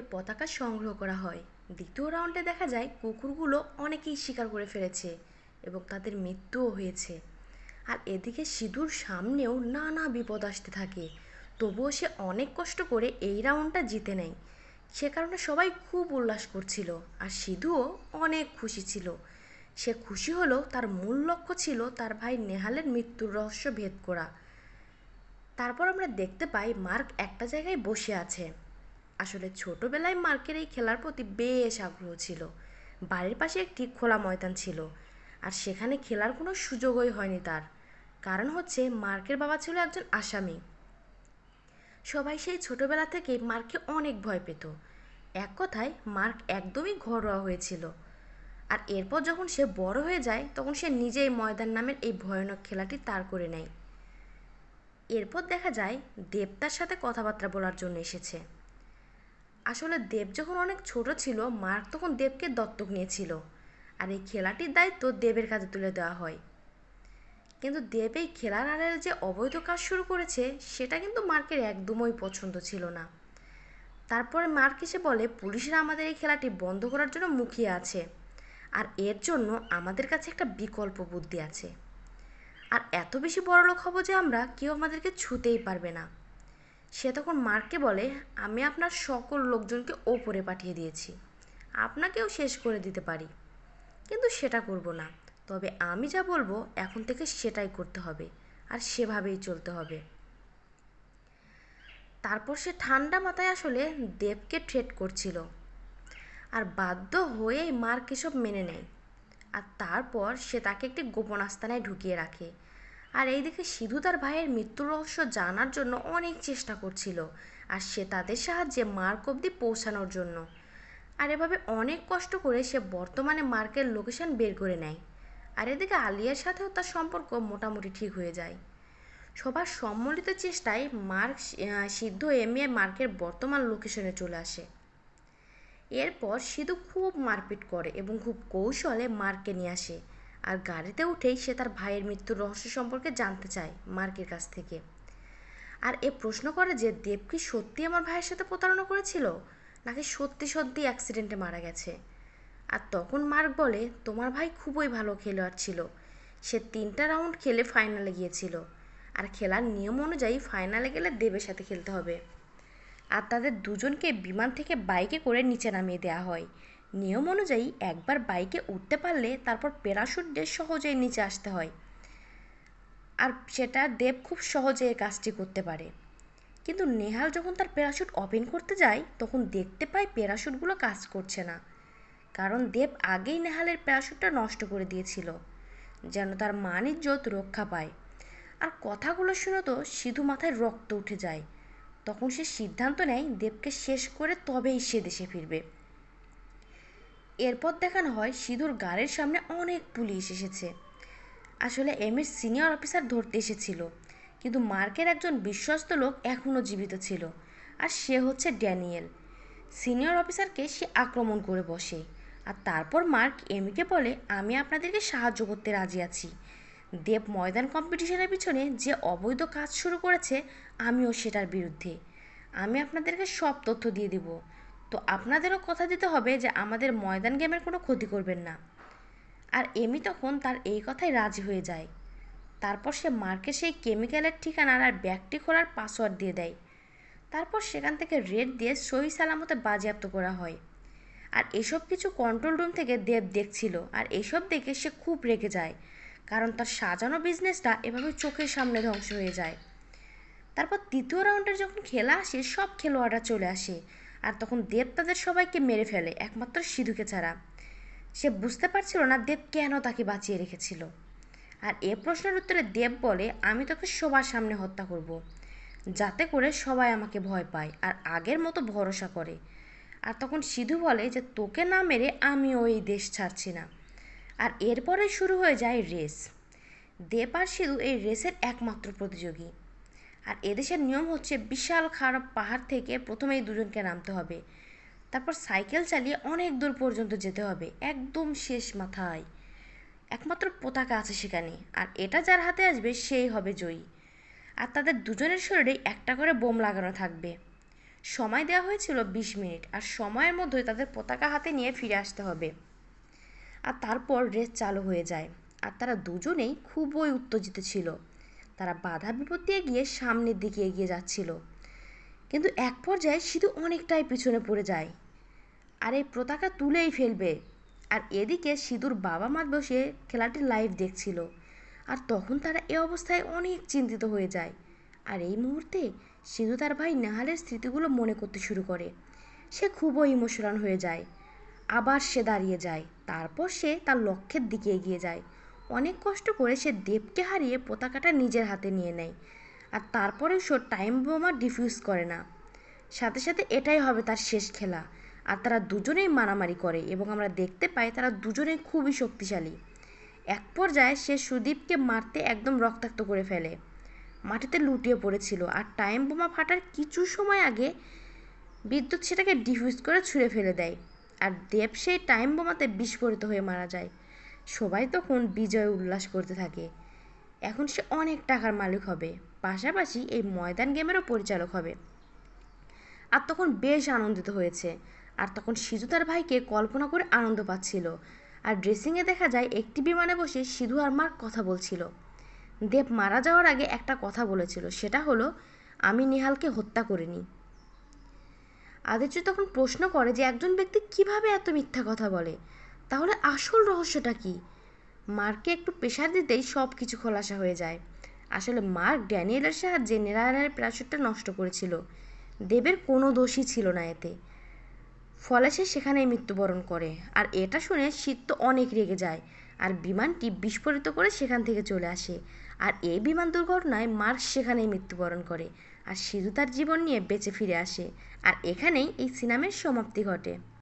পরে পতাকা সংগ্রহ করা হয়। দ্বিতীয় রাউন্ডে দেখা যায় কুকুরগুলো অনেকেই শিকার করে ফেলেছে এবং তাদের মৃত্যুও হয়েছে। আর এদিকে সিধুর সামনেও নানা বিপদ আসতে থাকে। তবুও সে অনেক কষ্ট করে এই রাউন্ডটা জিতে নেয়। সে কারণে সবাই খুব উল্লাস করছিল আর সিধুও অনেক খুশি ছিল। সে খুশি হলেও তার মূল লক্ষ্য ছিল তার ভাই নেহালের মৃত্যুর রহস্য ভেদ করা। তারপর আমরা দেখতে পাই মার্ক একটা জায়গায় বসে আছে। আসলে ছোটবেলায় মার্কের এই খেলার প্রতি বেশ আগ্রহ ছিল। বাড়ির পাশে একটি খোলা ময়দান ছিল, আর সেখানে খেলার কোনো সুযোগই হয়নি তার। কারণ হচ্ছে মার্কের বাবা ছিল একজন আসামি। সবাই সেই ছোটবেলা থেকে মার্ককে অনেক ভয় পেত। এক কথায়, মার্ক একদমই ঘরোয়া হয়েছিল। আর এরপর যখন সে বড় হয়ে যায়, তখন সে নিজেই ময়দান নামের এই ভয়ানক খেলাটি তার করে নেয়। এরপর দেখা যায়, দেবতার সাথে কথাবার্তা বলার জন্য এসেছে। আসলে দেব যখন অনেক ছোট ছিল, মার্ক তখন দেবকে দত্তক নিয়েছিল। আর এই খেলাটির দায়িত্ব দেবের কাছে তুলে দেওয়া হয়। কিন্তু দেব এই খেলার আড়ালে যে অবৈধ কাজ শুরু করেছে, সেটা কিন্তু মার্কের একদমই পছন্দ ছিল না। তারপরে মার্ক এসে বলে, পুলিশরা আমাদের এই খেলাটি বন্ধ করার জন্য মুখিয়ে আছে। আর এর জন্য আমাদের কাছে একটা বিকল্প বুদ্ধি আছে। আর এত বেশি বড়লোক হব যে আমরা কেউ আমাদেরকে ছুতেই পারবে না। সে তখন মার্ককে বলে, আমি আপনার সকল লোকজনকে ওপরে পাঠিয়ে দিয়েছি। আপনাকেও শেষ করে দিতে পারি। কিন্তু সেটা করব না। তবে আমি যা বলব, এখন থেকে সেটাই করতে হবে। আর সেভাবেই চলতে হবে। তারপর সে ঠান্ডা মাথায় আসলে দেবকে ট্রেড করছিল। আর বাধ্য হয়েই মার্ক এসব মেনে নেয়। আর তারপর সে তাকে একটি গোপন আস্তানায় ঢুকিয়ে রাখে। আর এইদিকে সিধু তার ভাইয়ের মৃত্যুর রহস্য জানার জন্য অনেক চেষ্টা করছিল, আর সে তাদের সাহায্যে মার্ক অব্দি পৌঁছানোর জন্য। আর এভাবে অনেক কষ্ট করে সে বর্তমানে মার্কের লোকেশন বের করে নেয়। আর এদিকে আলিয়ার সাথেও তার সম্পর্ক মোটামুটি ঠিক হয়ে যায়। সবার সম্মিলিত চেষ্টায় মার্ক সিদ্ধ এমএ মার্কের বর্তমান লোকেশনে চলে আসে। এরপর সিধু খুব মারপিট করে এবং খুব কৌশলে মার্ককে নিয়ে আসে। আর গাড়িতে উঠেই সে তার ভাইয়ের মৃত্যুর রহস্য সম্পর্কে জানতে চায় মার্কের কাছ থেকে। আর এ প্রশ্ন করে যে দেব কি সত্যি আমার ভাইয়ের সাথে প্রতারণা করেছিল? নাকি সত্যি সত্যি অ্যাক্সিডেন্টে মারা গেছে? আর তখন মার্ক বলে, তোমার ভাই খুবই ভালো খেলোয়াড় ছিল। সে তিনটা রাউন্ড খেলে ফাইনালে গিয়েছিল। আর খেলার নিয়ম অনুযায়ী ফাইনালে গেলে দেবের সাথে খেলতে হবে। আর তাদের দুজনকে বিমান থেকে বাইকে করে নিচে নামিয়ে দেওয়া হয়। নিয়ম অনুযায়ী একবার বাইকে উঠতে পারলে তারপর প্যারাশুট দিয়ে সহজেই নিচে আসতে হয়। আর সেটা দেব খুব সহজে কাজটি করতে পারে। কিন্তু নেহাল যখন তার প্যারাশুট ওপেন করতে যায়, তখন দেখতে পায় প্যারাশুটগুলো কাজ করছে না। কারণ দেব আগেই নেহালের প্যারাশুটটা নষ্ট করে দিয়েছিল, যেন তার মান ইজ্জত রক্ষা পায়। আর কথাগুলো শুনে তো সিধু মাথায় রক্ত উঠে যায়। তখন সে সিদ্ধান্ত নেয়, দেবকে শেষ করে তবেই সে দেশে ফিরবে। এরপর দেখানো হয় সিধুর গাড়ির সামনে অনেক পুলিশ এসেছে। আসলে এম এর সিনিয়র অফিসার ধরতে এসেছিল, কিন্তু মার্কের একজন বিশ্বস্ত লোক এখনও জীবিত ছিল, আর সে হচ্ছে ড্যানিয়েল। সিনিয়র অফিসারকে সে আক্রমণ করে বসে, আর তারপর মার্ক এমিকে বলে, আমি আপনাদেরকে সাহায্য করতে রাজি আছি। দেব ময়দান কম্পিটিশনের পিছনে যে অবৈধ কাজ শুরু করেছে, আমিও সেটার বিরুদ্ধে। আমি আপনাদেরকে সব তথ্য দিয়ে দিব। তো আপনাদেরও কথা দিতে হবে যে আমাদের ময়দান গেমের কোনো ক্ষতি করবেন না। আর এমি তখন তার এই কথায় রাজি হয়ে যায়। তারপর সে মার্কে সেই কেমিক্যালের ঠিকানার আর ব্যাগটি খোলার পাসওয়ার্ড দিয়ে দেয়। তারপর সেখান থেকে রেড দিয়ে সহি সালামতে বাজেয়াপ্ত করা হয়। আর এসব কিছু কন্ট্রোল রুম থেকে দেব দেখছিল আর এসব দেখে সে খুব রেগে যায়, কারণ তার সাজানো বিজনেসটা এভাবে চোখের সামনে ধ্বংস হয়ে যায়। তারপর তৃতীয় রাউন্ডের যখন খেলা আসে, সব খেলোয়াড়রা চলে আসে। আর তখন দেব তাদের সবাইকে মেরে ফেলে, একমাত্র সিধুকে ছাড়া। সে বুঝতে পারছিল না দেব কেন তাকে বাঁচিয়ে রেখেছিল। আর এ প্রশ্নের উত্তরে দেব বলে, আমি তোকে সবার সামনে হত্যা করব। যাতে করে সবাই আমাকে ভয় পায় আর আগের মতো ভরসা করে। আর তখন সিধু বলে যে, তোকে না মেরে আমি ওই দেশ ছাড়ছি না। আর এরপরে শুরু হয়ে যায় রেস। দেব আর সিধু এই রেসের একমাত্র প্রতিযোগী। আর এদেশের নিয়ম হচ্ছে বিশাল খারাপ পাহাড় থেকে প্রথমেই দুজনকে নামতে হবে। তারপর সাইকেল চালিয়ে অনেক দূর পর্যন্ত যেতে হবে, একদম শেষ মাথায়। একমাত্র পতাকা আছে সেখানে, আর এটা যার হাতে আসবে সেই হবে জয়ী। আর তাদের দুজনের শরীরে একটা করে বোম লাগানো থাকবে। সময় দেওয়া হয়েছিল বিশ মিনিট, আর সময়ের মধ্যে তাদের পতাকা হাতে নিয়ে ফিরে আসতে হবে। আর তারপর রেস চালু হয়ে যায়, আর তারা দুজনেই খুবই উত্তেজিত ছিল। তারা বাধা বিপত্তি এগিয়ে সামনের দিকে এগিয়ে যাচ্ছিল। কিন্তু এক পর্যায়ে সিধু অনেকটাই পিছনে পড়ে যায় আর এই পতাকা তুলেই ফেলবে। আর এদিকে সিধুর বাবা মা বসে খেলাটি লাইভ দেখছিল আর তখন তারা এ অবস্থায় অনেক চিন্তিত হয়ে যায়। আর এই মুহূর্তে সিধু তার ভাই নেহালের স্মৃতিগুলো মনে করতে শুরু করে। সে খুবই ইমোশনাল হয়ে যায়। আবার সে দাঁড়িয়ে যায়। তারপর সে তার লক্ষ্যের দিকে এগিয়ে যায়। অনেক কষ্ট করে সে দেবকে হারিয়ে পতাকাটা নিজের হাতে নিয়ে নেয়। আর তারপরেও সে টাইম বোমা ডিফিউজ করে না। সাথে সাথে এটাই হবে তার শেষ খেলা। আর তারা দুজনেই মারামারি করে এবং আমরা দেখতে পাই তারা দুজনেই খুবই শক্তিশালী। এক পর্যায়ে সে সুদীপকে মারতে একদম রক্তাক্ত করে ফেলে। মাটিতে লুটিয়ে পড়েছিল আর টাইম বোমা ফাটার কিছু সময় আগে বিদ্যুৎ সেটাকে ডিফিউজ করে ছুঁড়ে ফেলে দেয়। আর দেব সেই টাইম বোমাতে বিস্ফোরিত হয়ে মারা যায়। সবাই তখন বিজয় উল্লাস করতে থাকে। এখন সে অনেক টাকার মালিক হবে, পাশাপাশি এই ময়দান গেমেরও পরিচালক হবে। আর তখন বেশ আনন্দিত হয়েছে। আর তখন সিধু তার ভাইকে কল্পনা করে আনন্দ পাচ্ছিল। আর ড্রেসিংয়ে দেখা যায় একটি বিমানে বসে সিধু আর মার কথা বলছিল। দেব মারা যাওয়ার আগে একটা কথা বলেছিল, সেটা হলো, আমি নেহালকে হত্যা করিনি। আদিত্য তখন প্রশ্ন করে যে একজন ব্যক্তি কীভাবে এত মিথ্যা কথা বলে? তাহলে আসল রহস্যটা কি? মার্ককে একটু প্রেশার দিতেই সব কিছু খোলাসা হয়ে যায়। আসলে মার্ক ড্যানিয়েলের সাহায্যে নেরায়নের প্যারাশুটটা নষ্ট করেছিল। দেবের কোনো দোষই ছিল না এতে। ফলে সে সেখানেই মৃত্যুবরণ করে। আর এটা শুনে শীত তো অনেক রেগে যায়। আর বিমানটি বিস্ফোরিত করে সেখান থেকে চলে আসে। আর এই বিমান দুর্ঘটনায় মার্ক সেখানেই মৃত্যুবরণ করে। আর সিধু তার জীবন নিয়ে বেঁচে ফিরে আসে। আর এখানেই এই সিনেমার সমাপ্তি ঘটে।